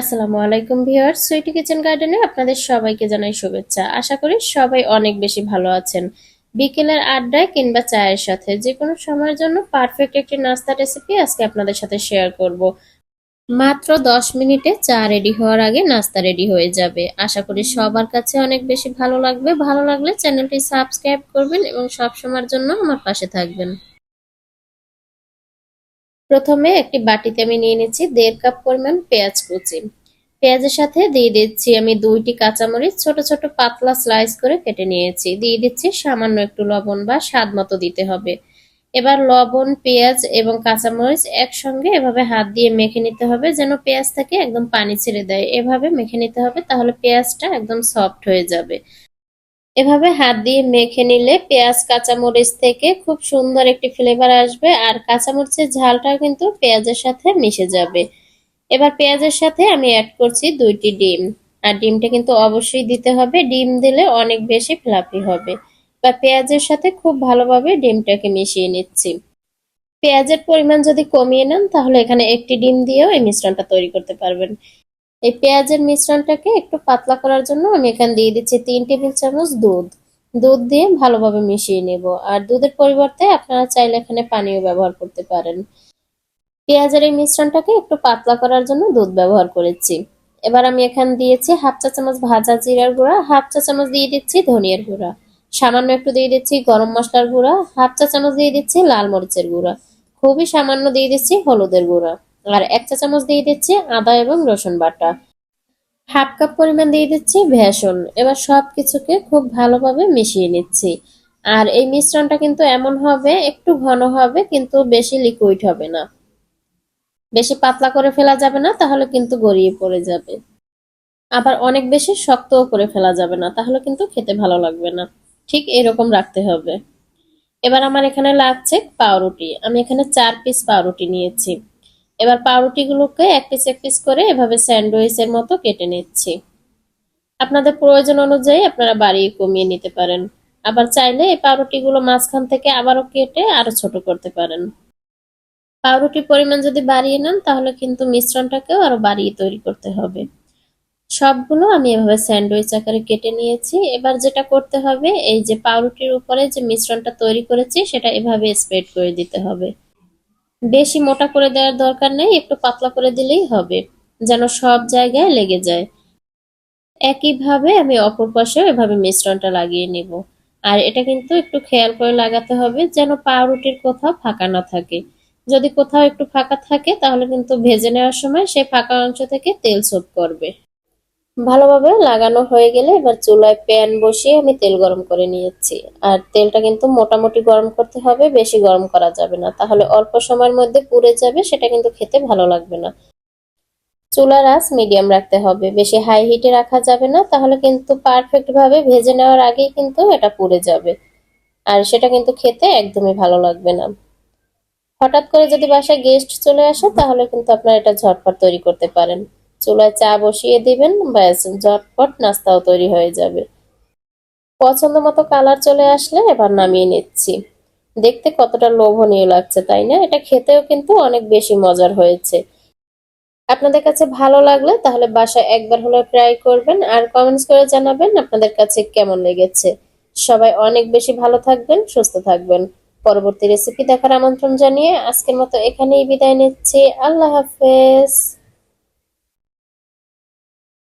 আসসালামু আলাইকুম viewers, Sweety kitchen গার্ডেনে আপনাদের সবাইকে জানাই শুভেচ্ছা। আশা করি সবাই অনেক বেশি ভালো আছেন। বিকেলের আড্ডায় কিংবা চায়ের সাথে যে কোনো সময়ের জন্য পারফেক্ট একটি নাস্তা রেসিপি আজকে আপনাদের সাথে শেয়ার করব। মাত্র দশ মিনিটে চা রেডি হওয়ার আগে নাস্তা রেডি হয়ে যাবে। আশা করি সবার কাছে অনেক বেশি ভালো লাগবে। ভালো লাগলে চ্যানেলটি সাবস্ক্রাইব করবেন এবং সব সময়ের জন্য আমার পাশে থাকবেন। প্রথমে একটি বাটিতে আমি নিয়ে নিচ্ছি দেড় কাপ পরিমাণ পেঁয়াজ কুচি। পেঁয়াজের সাথে দিয়ে দিচ্ছি আমি দুইটি কাঁচামরিচ, ছোট ছোট পাতলা স্লাইস করে কেটে নিয়েছি। দিয়ে দিচ্ছি সামান্য একটু লবণ বা স্বাদ মতো দিতে হবে। এবার লবণ, পেঁয়াজ এবং কাঁচামরিচ একসঙ্গে এভাবে হাত দিয়ে মেখে নিতে হবে যেন পেঁয়াজ থেকে একদম পানি ছেড়ে দেয়। এভাবে মেখে নিতে হবে তাহলে পেঁয়াজটা একদম সফট হয়ে যাবে। এভাবে হাত দিয়ে মেখে নিলে পেঁয়াজ, কাঁচামরিচ থেকে খুব সুন্দর একটি ফ্লেভার আসবে আর কাঁচামরিচের ঝালটাও কিন্তু পেঁয়াজের সাথে মিশে যাবে। এবার পেঁয়াজের সাথে আমি অ্যাড করছি দুইটি ডিম। আর ডিমটা কিন্তু অবশ্যই দিতে হবে। ডিম দিলে অনেক বেশি ফ্লাফি হবে। বা পেঁয়াজের সাথে খুব ভালোভাবে ডিমটাকে মিশিয়ে নিচ্ছি। পেঁয়াজের পরিমাণ যদি কমিয়ে নেন, তাহলে এখানে একটি ডিম দিয়েও এই মিশ্রণটা তৈরি করতে পারবেন। এই পেঁয়াজের মিশ্রণটাকে একটু পাতলা করার জন্য আমি এখানে দিয়ে দিচ্ছি তিন টেবিল চামচ দুধ। দুধ দিয়ে ভালোভাবে মিশিয়ে নেব। আর দুধের পরিবর্তে আপনারা চাইলে এখানে পানিও ব্যবহার করতে পারেন। পেঁয়াজের এই মিশ্রণটাকে একটু পাতলা করার জন্য দুধ ব্যবহার করেছি। এবার আমি এখানে দিয়েছি হাফ চা চামচ ভাজা জিরার গুঁড়া, হাফ চা চামচ দিয়ে দিচ্ছি ধনিয়ার গুঁড়া। সামান্য একটু দিয়ে দিচ্ছি গরম মশলার গুঁড়া, হাফ চা চামচ দিয়ে দিচ্ছি লাল মরিচের গুঁড়া। খুবই সামান্য দিয়ে দিচ্ছি হলুদের গুঁড়া। আর এক চা চামচ দিয়ে দিচ্ছি আদা এবং রসুন বাটা। হাফ কাপ পরিমাণ দিয়ে দিচ্ছি ভেসন এবার সব কিছুকে খুব ভালোভাবে মিশিয়ে নিচ্ছি। আর এই মিশ্রণটা কিন্তু এমন হবে, একটু ঘন হবে, কিন্তু বেশি লিকুইড হবে না। বেশি পাতলা করে ফেলা যাবে না, তাহলে কিন্তু গড়িয়ে পড়ে যাবে। আবার অনেক বেশি শক্তও করে ফেলা যাবে না, তাহলে কিন্তু খেতে ভালো লাগবে না। ঠিক এরকম রাখতে হবে। এবার আমার এখানে লাগছে পাউরুটি। আমি এখানে চার পিস পাউরুটি নিয়েছি। এবার পাউরুটিগুলোকে এক পিস এক পিস করে এভাবে স্যান্ডউইচের মতো কেটে নিচ্ছি। আপনাদের প্রয়োজন অনুযায়ী আপনারা বাড়িয়ে কমিয়ে নিতে পারেন। আবার চাইলে এই পাউরুটিগুলো মাঝখান থেকে আবারও কেটে আরও ছোট করতে পারেন। পাউরুটির পরিমাণ যদি বাড়িয়ে নেন, তাহলে কিন্তু মিশ্রণটাকেও আরও বাড়িয়ে তৈরি করতে হবে। সবগুলো আমি এভাবে স্যান্ডউইচ আকারে কেটে নিয়েছি। এবার যেটা করতে হবে, এই যে পাউরুটির উপরে যে মিশ্রণটা তৈরি করেছি, সেটা এভাবে স্প্রেড করে দিতে হবে। বেশি মোটা করে দেওয়ার দরকার নেই, একটু পাতলা করে দিলেই হবে, যেন সব জায়গায় লেগে যায়। একইভাবে আমি অপর পাশেও এভাবে মিশ্রণটা লাগিয়ে নেব। আর এটা কিন্তু একটু খেয়াল করে লাগাতে হবে, যেন পাউরুটির কোথাও ফাঁকা না থাকে। যদি কোথাও একটু ফাঁকা থাকে, তাহলে কিন্তু ভেজে নেওয়ার সময় সেই ফাঁকা অংশ থেকে তেল সোপ করবে। ভালোভাবে লাগানো হয়ে গেলে এবার চুলায় প্যান বসিয়ে আমি তেল গরম করে নিয়েছি। আর তেলটা কিন্তু মোটামুটি গরম করতে হবে, বেশি গরম করা যাবে না। তাহলে অল্প সময়ের মধ্যে পুড়ে যাবে, সেটা কিন্তু খেতে ভালো লাগবে না। চুলার আঁচ মিডিয়াম রাখতে হবে। বেশি হাই হিটে রাখা যাবে না, তাহলে কিন্তু পারফেক্ট ভাবে ভেজে নেওয়ার আগেই কিন্তু এটা পুড়ে যাবে। আর সেটা কিন্তু খেতে একদমই ভালো লাগবে না। হঠাৎ করে যদি বাসায় গেস্ট চলে আসে, তাহলে কিন্তু আপনারা এটা ঝটপট তৈরি করতে পারেন। চুলায় চা বসিয়ে দিবেন, ব্যাস, ঝটপট নাস্তাও তৈরি হয়ে যাবে। পছন্দ মতো কালার চলে আসলে এবার নামিয়ে নিচ্ছি। দেখতে কতটা লোভনীয় লাগছে, তাই না? এটা খেতেও কিন্তু অনেক বেশি মজার হয়েছে। আপনাদের কাছে ভালো লাগলে তাহলে বাসায় একবার হলো ট্রাই করবেন আর কমেন্টস করে জানাবেন আপনাদের কাছে কেমন লেগেছে। সবাই অনেক বেশি ভালো থাকবেন, সুস্থ থাকবেন। পরবর্তী রেসিপি দেখার আমন্ত্রণ জানিয়ে আজকের মতো এখানেই বিদায় নিচ্ছি। আল্লাহ হাফেজ।